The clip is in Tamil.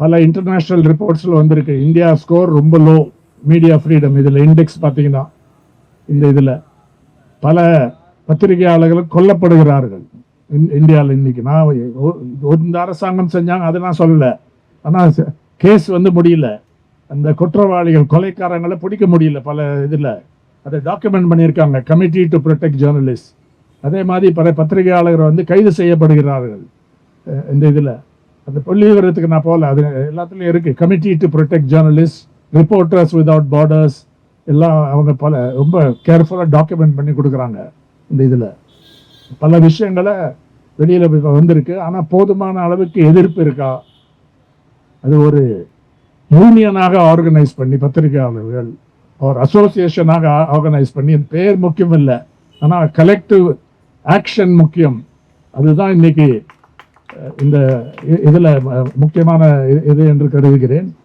பல இன்டர்நேஷ்னல் ரிப்போர்ட்ஸில் வந்திருக்கு. இந்தியா ஸ்கோர் ரொம்ப லோ மீடியா ஃப்ரீடம் இதில் இண்டெக்ஸ் பார்த்தீங்கன்னா இந்த இதில் பல பத்திரிகையாளர்கள் கொல்லப்படுகிறார்கள். இந்தியாவில் இன்னைக்கு. நான் இந்த அரசாங்கம் செஞ்சாங்க அதை நான் சொல்லலை. ஆனால் கேஸ் வந்து முடியல. அந்த குற்றவாளிகள் கொலைக்காரங்களை பிடிக்க முடியல பல இதில். அதை டாக்குமெண்ட் பண்ணியிருக்காங்க. கமிட்டி டு ப்ரொடெக்ட் ஜேர்னலிஸ்ட் அதே மாதிரி பல பத்திரிகையாளர்கள் வந்து கைது செய்யப்படுகிறார்கள். இந்த இதில். அந்த புள்ளி விவரத்துக்கு நான் போகல. அது எல்லாத்துலேயும் இருக்குது committee to protect journalist reporters without borders எல்லாம் அவங்க பல ரொம்ப கேர்ஃபுல்லாக டாக்குமெண்ட் பண்ணி கொடுக்குறாங்க இந்த இதில். பல விஷயங்களை வெளியில் வந்திருக்கு. ஆனால் போதுமான அளவுக்கு எதிர்ப்பு இருக்கா? அது ஒரு யூனியனாக ஆர்கனைஸ் பண்ணி பத்திரிகையாளர்கள் ஒரு அசோசியேஷனாக ஆர்கனைஸ் பண்ணி அது பேர் முக்கியம் இல்லை. ஆனால் கலெக்டிவ் ஆக்ஷன் முக்கியம். அதுதான் இன்னைக்கு இந்த இதில் முக்கியமான இது என்று கருதுகிறேன்.